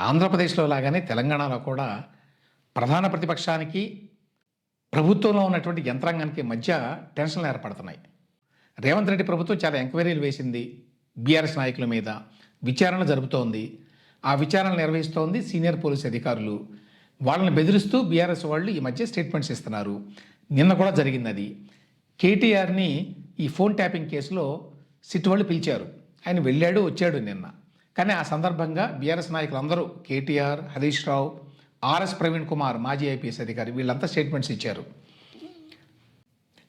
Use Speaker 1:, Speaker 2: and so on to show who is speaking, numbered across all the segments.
Speaker 1: ఆంధ్రప్రదేశ్లో లాగానే తెలంగాణలో కూడా ప్రధాన ప్రతిపక్షానికి ప్రభుత్వంలో ఉన్నటువంటి యంత్రాంగానికి మధ్య టెన్షన్లు ఏర్పడుతున్నాయి. రేవంత్ రెడ్డి ప్రభుత్వం చాలా ఎంక్వైరీలు వేసింది. బీఆర్ఎస్ నాయకుల మీద విచారణ జరుపుతోంది. ఆ విచారణ నిర్వహిస్తోంది సీనియర్ పోలీస్ అధికారులు. వాళ్ళని బెదిరిస్తూ బీఆర్ఎస్ వాళ్ళు ఈ మధ్య స్టేట్మెంట్స్ ఇస్తున్నారు. నిన్న కూడా జరిగింది అది. కేటీఆర్ని ఈ ఫోన్ ట్యాపింగ్ కేసులో సిట్ వాళ్ళు పిలిచారు. ఆయన వెళ్ళాడు వచ్చాడు నిన్న. కానీ ఆ సందర్భంగా బీఆర్ఎస్ నాయకులందరూ కేటీఆర్ హరీష్ రావు ఆర్ఎస్ ప్రవీణ్ కుమార్ మాజీ ఐపీఎస్ అధికారి వీళ్ళంతా స్టేట్మెంట్స్ ఇచ్చారు.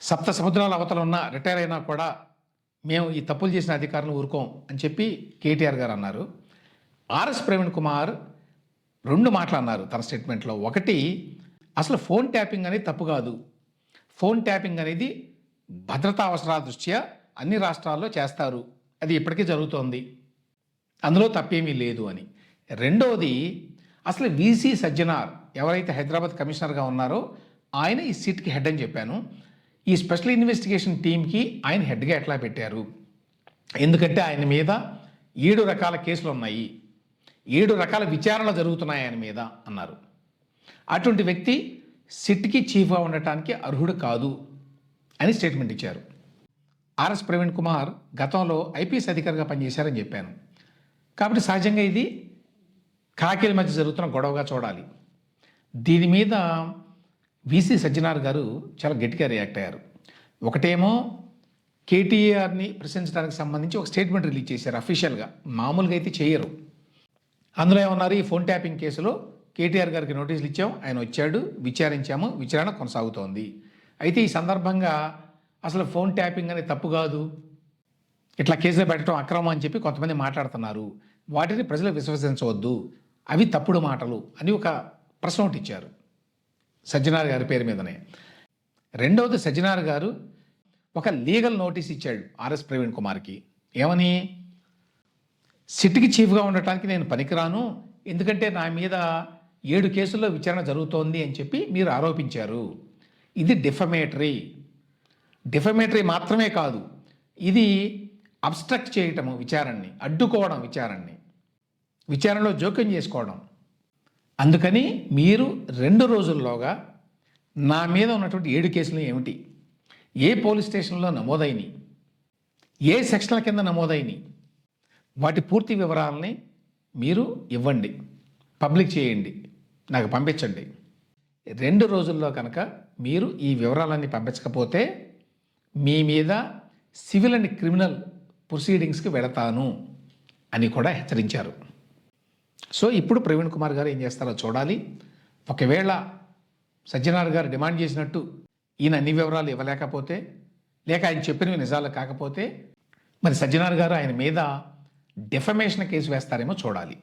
Speaker 1: సప్త సముద్రాల అవతల ఉన్న రిటైర్ అయినా కూడా మేము ఈ తప్పులు చేసిన అధికారులను ఊరుకోం అని చెప్పి కేటీఆర్ గారు అన్నారు. ఆర్ఎస్ ప్రవీణ్ కుమార్ రెండు మాటలు అన్నారు తన స్టేట్మెంట్లో. ఒకటి అసలు ఫోన్ ట్యాపింగ్ అనేది తప్పు కాదు. ఫోన్ ట్యాపింగ్ అనేది భద్రతా అవసరాల దృష్ట్యా అన్ని రాష్ట్రాల్లో చేస్తారు. అది ఇప్పటికీ జరుగుతోంది. అందులో తప్పేమీ లేదు అని. రెండవది అసలు వీసీ సజ్జనార్ ఎవరైతే హైదరాబాద్ కమిషనర్గా ఉన్నారో ఆయన ఈ సీట్కి హెడ్ అని చెప్పాను. ఈ స్పెషల్ ఇన్వెస్టిగేషన్ టీంకి ఆయన హెడ్గా ఎట్లా పెట్టారు? ఎందుకంటే ఆయన మీద ఏడు రకాల కేసులు ఉన్నాయి. ఏడు రకాల విచారణలు జరుగుతున్నాయి ఆయన మీద అన్నారు. అటువంటి వ్యక్తి సిట్కి చీఫ్గా ఉండటానికి అర్హుడు కాదు అని స్టేట్మెంట్ ఇచ్చారు. ఆర్ఎస్ ప్రవీణ్ కుమార్ గతంలో ఐపీఎస్ అధికారిగా పనిచేశారని చెప్పాను. కాబట్టి సహజంగా ఇది కాకీల మధ్య జరుగుతున్న గొడవగా చూడాలి. దీని మీద వీసీ సజ్జనార్ గారు చాలా గట్టిగా రియాక్ట్ అయ్యారు. ఒకటేమో కేటీఆర్ని ప్రశ్నించడానికి సంబంధించి ఒక స్టేట్మెంట్ రిలీజ్ చేశారు అఫీషియల్గా. మామూలుగా అయితే చేయరు. అందులో ఏమన్నారు? ఈ ఫోన్ ట్యాపింగ్ కేసులో కేటీఆర్ గారికి నోటీసులు ఇచ్చాం ఆయన వచ్చాడు విచారించాము విచారణ కొనసాగుతోంది. అయితే ఈ సందర్భంగా అసలు ఫోన్ ట్యాపింగ్ అనేది తప్పు కాదు. ఇట్లా కేసులు పెట్టడం అక్రమం అని చెప్పి కొంతమంది మాట్లాడుతున్నారు. వాటిని ప్రజలు విశ్వసించవద్దు. అవి తప్పుడు మాటలు అని ఒక ప్రశ్న ఒకటి ఇచ్చారు. సజ్జనార్ గారి పేరు మీదనే. రెండవది సజ్జనార్ గారు ఒక లీగల్ నోటీస్ ఇచ్చాడు ఆర్ఎస్ ప్రవీణ్ కుమార్కి. ఏమని? సిట్కి చీఫ్గా ఉండటానికి నేను పనికిరాను. ఎందుకంటే నా మీద ఏడు కేసుల్లో విచారణ జరుగుతోంది అని చెప్పి మీరు ఆరోపించారు. ఇది డిఫమేటరీ. డిఫమేటరీ మాత్రమే కాదు. ఇది అబ్స్ట్రక్ట్ చేయటము విచారణని అడ్డుకోవడం విచారణని విచారణలో జోక్యం చేసుకోవడం. అందుకని మీరు రెండు రోజుల్లోగా నా మీద ఉన్నటువంటి ఏడు కేసులు ఏమిటి? ఏ పోలీస్ స్టేషన్లో నమోదైనవి ఏ సెక్షన్ల కింద నమోదైనవి వాటి పూర్తి వివరాలని మీరు ఇవ్వండి. పబ్లిక్ చేయండి. నాకు పంపించండి. రెండు రోజుల్లో కనుక మీరు ఈ వివరాలన్నీ పంపించకపోతే మీ మీద సివిల్ అండ్ క్రిమినల్ ప్రొసీడింగ్స్కి వెళతాను అని కూడా హెచ్చరించారు. సో ఇప్పుడు ప్రవీణ్ కుమార్ గారు ఏం చేస్తారో చూడాలి. ఒకవేళ సజ్జనార్ గారు డిమాండ్ చేసినట్టు ఈయన అన్ని వివరాలు ఇవ్వలేకపోతే లేక ఆయన చెప్పినవి నిజాలు కాకపోతే మరి సజ్జనార్ గారు ఆయన మీద డెఫమేషన్ కేసు వేస్తారేమో చూడాలి.